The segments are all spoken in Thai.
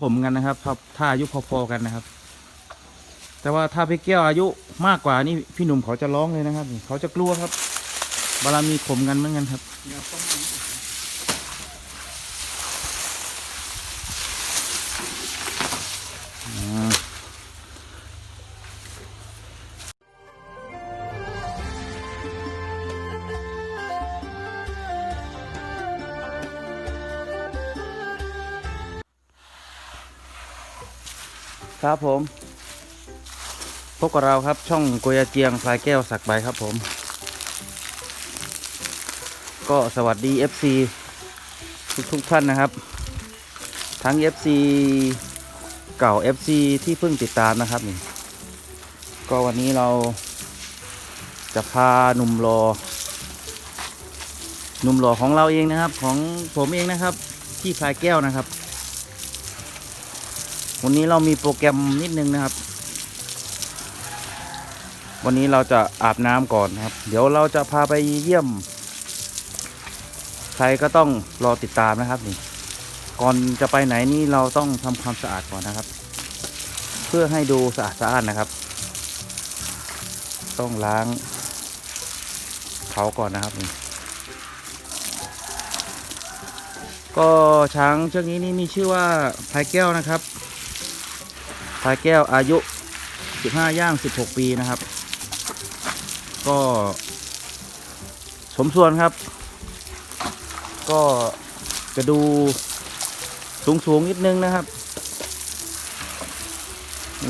ขมกันนะครับถ้าอายุพอๆกันนะครับ แต่ว่าถ้าพี่แก้วอายุมากกว่านี่พี่หนุ่มเขาจะร้องเลยนะครับ เขาจะกลัวครับบารมีขมกันเหมือนกันครับ ครับผมพบกับเราครับช่องโกยาเจียงพลายแก้วสักใบครับผม ก็สวัสดี FC ทุกทุกท่านนะครับ ทั้ง FC เก่า FC ที่เพิ่งติดตามนะครับนี่ก็วันนี้เราจะพาหนุ่มรอหนุ่มหล่อของเราเองนะครับ ของผมเองนะครับ ที่พลายแก้วนะครับ วันนี้เรามีโปรแกรมนิดนึงนะครับ วันนี้เราจะอาบน้ำก่อนนะครับ เดี๋ยวเราจะพาไปเยี่ยม ใครก็ต้องรอติดตามนะครับนี่ ก่อนจะไปไหนนี่เราต้องทำความสะอาดก่อนนะครับ เพื่อให้ดูสะอาดสะอาดนะครับ ต้องล้างเขาก่อนนะครับนี่ก็ช้างเชือกนี้นี่มีชื่อว่าพายแก้วนะครับ พายแก้วอายุ 15 ย่าง 16 ปีนะครับ ก็ สมส่วนครับ ก็จะดูสูงสูงนิดนึงนะครับ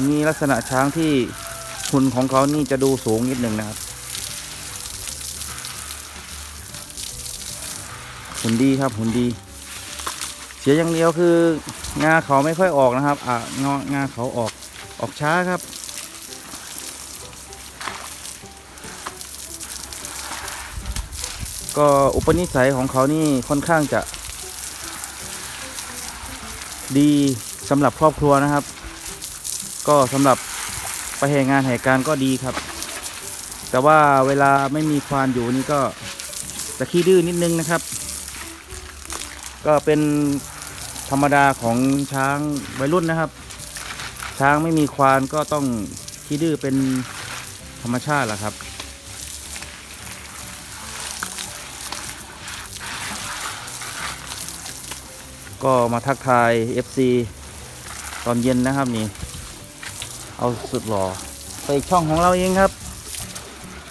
มีลักษณะช้างที่หุ่นของเขานี่จะดูสูงนิดนึงนะครับหุ่นดีครับหุ่นดี สียอย่างเดียวคืองาเขาไม่ค่อยออกนะครับ อ่างองาเขาออกออกช้าครับ ก็อุปนิสัยของเขานี่ค่อนข้างจะ ดีสำหรับครอบครัวนะครับ ก็สำหรับไปแห่งานแห่การก็ดีครับ แต่ว่าเวลาไม่มีควานอยู่นี่ก็จะขี้ดื้อนิดนึงนะครับ ก็เป็น ธรรมดาของช้างวัยรุ่นนะครับ ช้างไม่มีควานก็ต้องขี้ดื้อเป็นธรรมชาติแหละครับ ก็มาทักทาย FC ตอนเย็นนะครับนี่ เอาสุดหล่อไปอีกช่องของเราเองครับ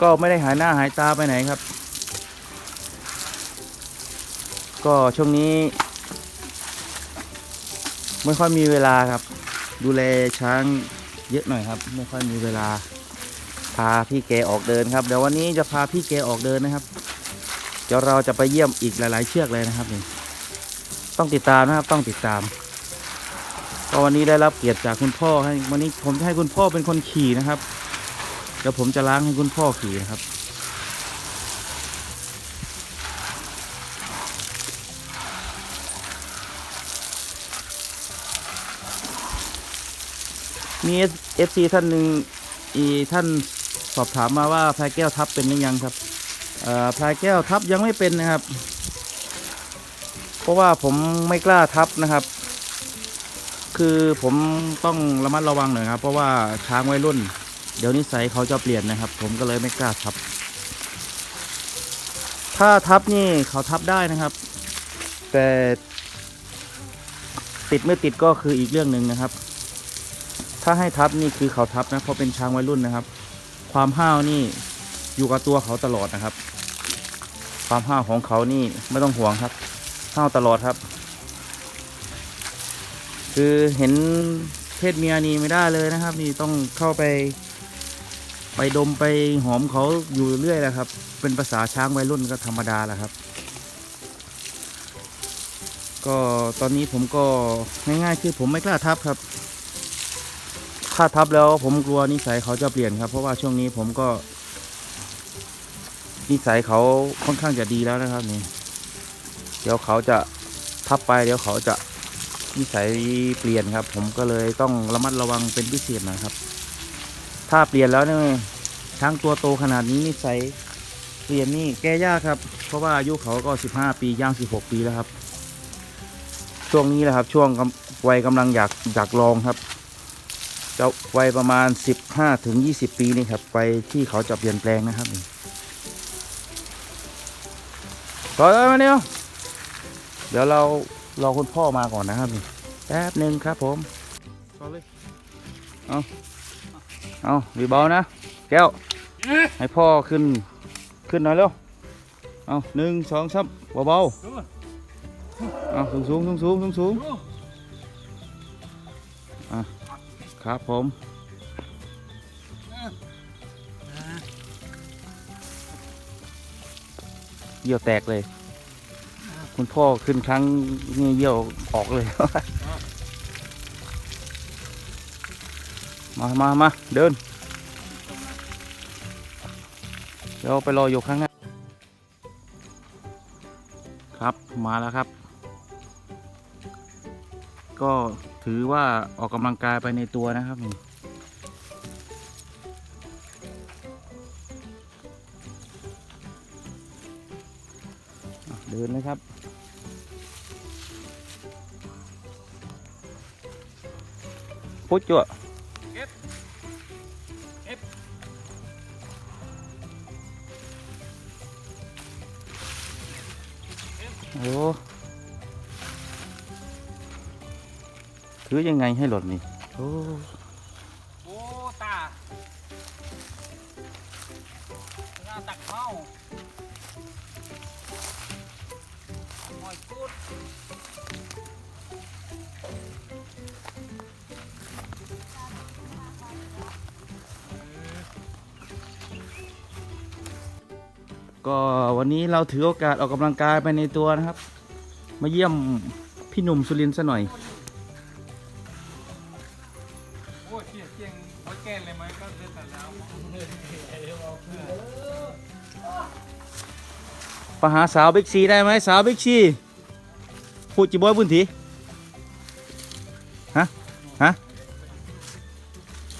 ก็ไม่ได้หายหน้าหายตาไปไหนครับ ก็ช่วงนี้ ไม่ค่อยมีเวลาครับ ดูแลช้างเยอะหน่อยครับ ไม่ค่อยมีเวลา พาพี่แกออกเดินครับ เดี๋ยววันนี้จะพาพี่แกออกเดินนะครับ เดี๋ยวเราจะไปเยี่ยมอีกหลาย ๆ เชือกเลยนะครับนี่ต้องติดตามนะครับต้องติดตามก็วันนี้ได้รับเกียรติจากคุณพ่อให้วันนี้ผมจะให้คุณพ่อเป็นคนขี่นะครับเดี๋ยวผมจะล้างให้คุณพ่อขี่นะครับ มีเอฟซีท่านหนึ่งอีท่านสอบถามมาว่าพลายแก้วทับเป็นหรือยังครับพลายแก้วทับยังไม่เป็นนะครับ เพราะว่าผมไม่กล้าทับนะครับ คือผมต้องระมัดระวังหน่อยครับ เพราะว่าช้างวัยรุ่น เดี๋ยวนิสัยเขาจะเปลี่ยนนะครับ ผมก็เลยไม่กล้าทับ ถ้าทับนี่เขาทับได้นะครับ แต่ติดไม่ติดก็คืออีกเรื่องหนึ่งนะครับ ถ้าให้ทับนี่คือเขาทับนะเพราะเป็นช้างวัยรุ่นนะครับ ความห้าวนี่อยู่กับตัวเขาตลอดนะครับ ความห้าวของเขานี่ไม่ต้องห่วงครับเข้าตลอดครับ คือเห็นเพศเมียนี่ไม่ได้เลยนะครับ นี่ต้องเข้าไป ไปดมไปหอมเขาอยู่เรื่อยแหละครับ เป็นภาษาช้างวัยรุ่นก็ธรรมดาแหละครับ ก็ตอนนี้ผมก็ง่ายๆคือผมไม่กล้าทับครับ ถ้าทับแล้วผมกลัวนิสัยเขาจะเปลี่ยนครับ เพราะว่าช่วงนี้ผมก็ นิสัยเขาค่อนข้างจะดีแล้วนะครับนี่เดี๋ยวเขาจะทับไป เดี๋ยวเขาจะนิสัยเปลี่ยนครับ ผมก็เลยต้องระมัดระวังเป็นพิเศษนะครับ ถ้าเปลี่ยนแล้วเนี่ยช้างตัวโตขนาดนี้นิสัยเปลี่ยนนี่แก้ยากครับ เพราะว่าอายุเขาก็ 15 ปีย่าง 16 ปีแล้วครับ ช่วงนี้แหละครับ ช่วงวัยกำลังอยากอยากลองครับ จะวัยประมาณ 15ถึง20 ปีนี่ครับวัยที่เขาจะเปลี่ยนแปลงนะครับนี่รอเลยมาเนี่ยเดี๋ยวเรารอคุณพ่อมาก่อนนะครับนี่แป๊บหนึ่งครับผมรอเลยเอาเอาดีเบานะ แก้ว ให้พ่อขึ้นขึ้นหน่อยเร็ว เอาหนึ่งสองสามเบาๆเอาสูงสูงสูงสูงสูงสูงอะ ครับผมเยี่ยวแตกเลย คุณพ่อขึ้นครั้งนี้เยี่ยวออกเลย มามามาเดิน เดี๋ยวไปรออยู่ข้างหน้า ครับมาแล้วครับ ก็ ถือว่าออกกำลังกายไปในตัวนะครับนี่อะเดินเลยครับพุทธจั่วโอ้ ถือยังไงให้หล่นนี่โอ้โอ้ตาตาตักเข้าหอยพูดก็วันนี้เราถือโอกาสออกกำลังกายไปในตัวนะครับ มาเยี่ยมพี่หนุ่มสุรินทร์ซะหน่อย ไปหาสาวบิ๊กซีได้ไหมสาวบิ๊กซีพูดจีบอยบุญถีฮะฮะ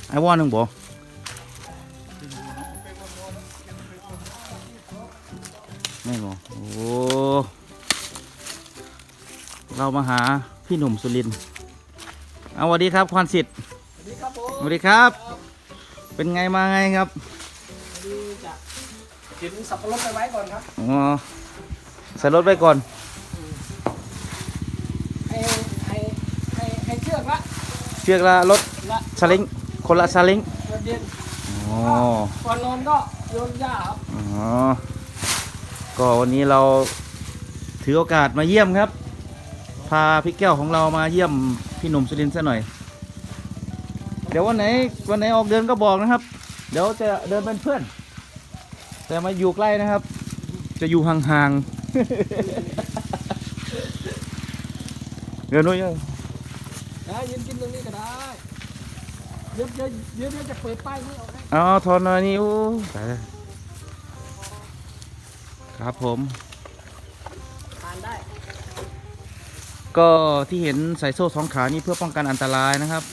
ไอ้ว่าหนึ่งบอกไม่บอกโอ้เรามาหาพี่หนุ่มสุรินเอาสวัสดีครับควานสิทธิ์สวัสดีครับผมสวัสดีครับ เป็นไงมาไงครับ เห็นสับปะรดไปไว้ก่อนครับอ๋อใส่รถไว้ก่อน ให้ให้ให้ให้เชือกละเชือกละรถละสลิงคนละสลิงรถเย็นอ๋อ ก่อนนอนก็โยนหญ้าครับอ๋อ ก็วันนี้เราถือโอกาสมาเยี่ยมครับ พาพี่แก้วของเรามาเยี่ยมพี่หนุ่มสุรินทร์ซะหน่อย เดี๋ยววันไหนวันไหนออกเดินก็บอกนะครับ เดี๋ยวจะเดินเป็นเพื่อน แต่มาอยู่ใกล้นะครับ จะอยู่ห่างๆเดี๋ยวนุ้ยนะยืนกินตรงนี้ก็ได้เดี๋ยวเดี๋ยวเดี๋ยวเดี๋ยวจะเปิดป้ายนี้ออกให้เอาทอนหน่อยนี่โอ้ตายแล้วครับผมทานได้ ก็ที่เห็นใส่โซ่สองขานี่เพื่อป้องกันอันตรายนะครับ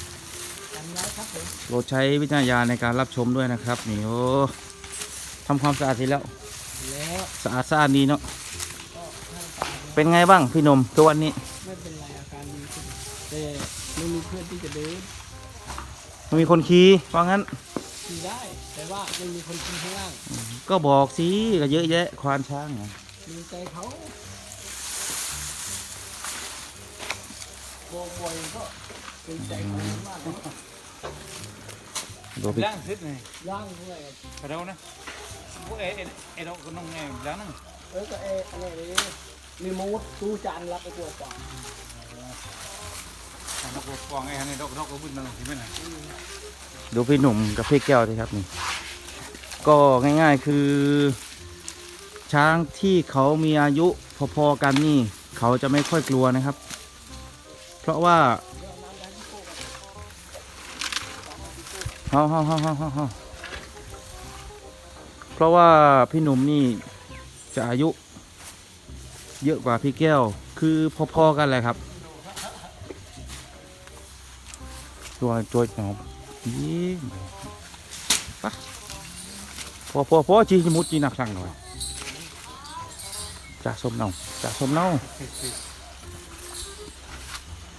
ทานได้ครับผมโปรดใช้วิจารณญาณในการรับชมด้วยนะครับนี่โอ้ ทำความสะอาดเสร็จแล้ว แล้วสะอาดสะอาดดีเนาะ ก็ให้ตาเป็นไงบ้างพี่หนมทุกวันนี้ไม่เป็นไรอาการดีขึ้นแต่ไม่มีเพื่อนที่จะเดินไม่มีคนขี่ว่างั้น ขี่ได้ แต่ว่าไม่มีคนกินข้างล่างก็บอกสิก็เยอะแยะควานช้างอะมีใจเขาบอกบ่อยก็เป็นใจเขามากนะดูพี่ย่างซิดเลยย่างด้วยกระโดดนะ พวกเอเอเอ๋ดอกก็น้องแง่ย่างนั่งเออก็เออะไรนี่รีโมทตู้จานรับไปตัวกว่าดอกก็ฟองไอ้ฮันนี่ดอกดอกก็บุญนั่งที่ไม่ไหนดูพี่หนุ่มกับพี่แก้วสิครับนี่ ก็ง่ายๆคือ ช้างที่เขามีอายุพอๆกันนี่ เขาจะไม่ค่อยกลัวนะครับ เพราะว่าเฮาเฮาเฮาเฮาเฮา เฮาเพราะว่าพี่หนุ่มนี่จะอายุ เยอะกว่าพี่แก้ว คือพอๆกันเลยครับ ตัวตัวหอมยี่ปะพอพอพอจีจมุดจีหนักสั่งหน่อยจ่าส้มเนาจ่าส้มเนา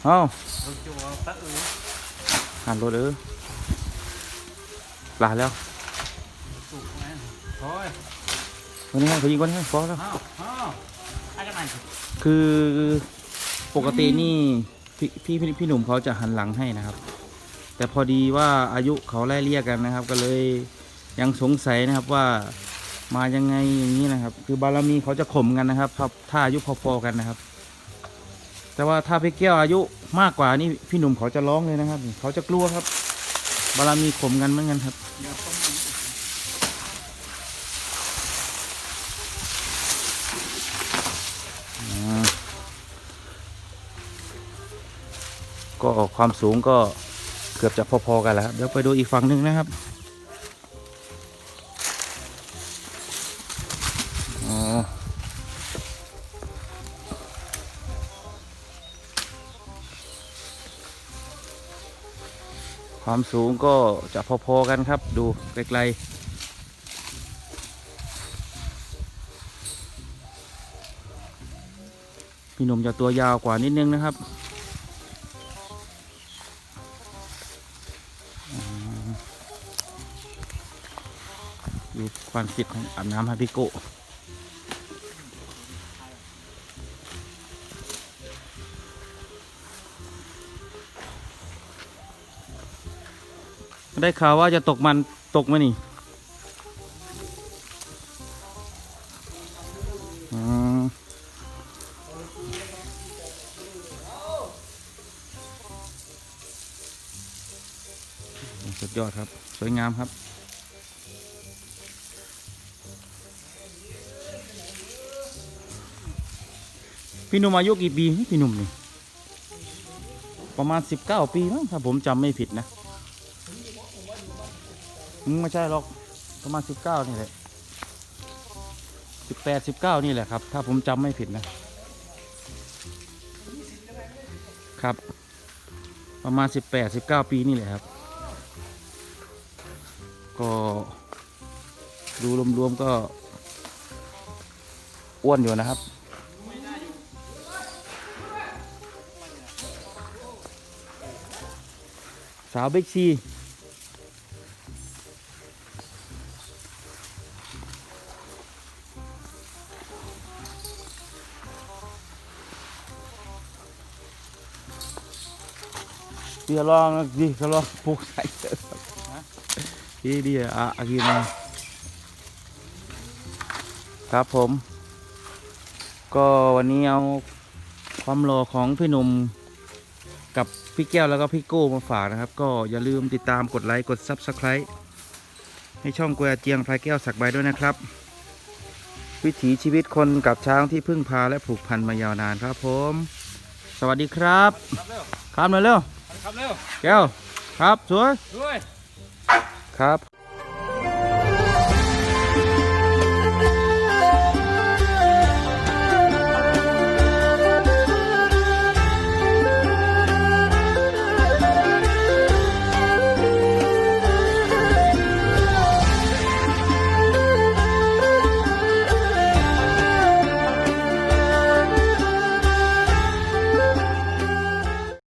เอ้าเราจะว่าตะเอ๋ยหันรถเออปลาแล้วสุกไหมโอ้ ยวันนี้ให้เขายิงก่อนให้ฟอแล้ว อ้าวอ้าวอะไรกันไหนคือปกตินี่พี่พี่พี่พี่หนุ่มเขาจะหันหลังให้นะครับ แต่พอดีว่าอายุเขาไล่เรียกกันนะครับ ก็เลยยังสงสัยนะครับว่ามายังไงอย่างนี้นะครับ คือบารมีเขาจะข่มกันนะครับถ้าถ้าอายุพอๆกันนะครับ แต่ว่าถ้าพี่แก้วอายุมากกว่านี่พี่หนุ่มเขาจะร้องเลยนะครับ เขาจะกลัวครับ บารมีข่มกันเหมือนกันครับ เดี๋ยวต้อ ก็ความสูงก็เกือบจะพอๆกันแล้วครับเดี๋ยวไปดูอีกฝั่งหนึ่งนะครับความสูงก็จะพอๆกันครับ ดูไกลๆพี่หนุ่มจะตัวยาวกว่านิดนึงนะครับ ความฟิตของอาบน้ำให้พี่โกได้ข่าวว่าจะตกมันตกไหมานี่สุดยอดครับ สวยงามครับ พี่หนุ่มอายุกี่ปีพี่หนุ่มนี่ประมาณสิบเก้าปีมั้งถ้าผมจำไม่ผิดนะไม่ใช่หรอกประมาณสิบเก้านี่แหละสิบแปดสิบเก้านี่แหละครับ ถ้าผมจำไม่ผิดนะ ครับ ประมาณสิบแปดสิบเก้าปีนี่แหละครับ ก็ดูรวมๆก็อ้วนอยู่นะครับ สาวเบกซีเดี๋ยวลองดิเขาลองปลูกใส่เถอะดีดีอะอากินครับผม ก็วันนี้เอาความรอของพี่หนุ่มกับ พี่แก้วแล้วก็พี่โก้มาฝากนะครับ ก็อย่าลืมติดตามกดไลค์กด Subscribe ให้ช่องกวยเจียงพายแก้วสักใบด้วยนะครับ วิถีชีวิตคนกับช้างที่พึ่งพาและผูกพันมายาวนานครับผม สวัสดีครับครับเร็วครับหน่อยเร็วครับเร็วแก้วครับสวยด้วยครับ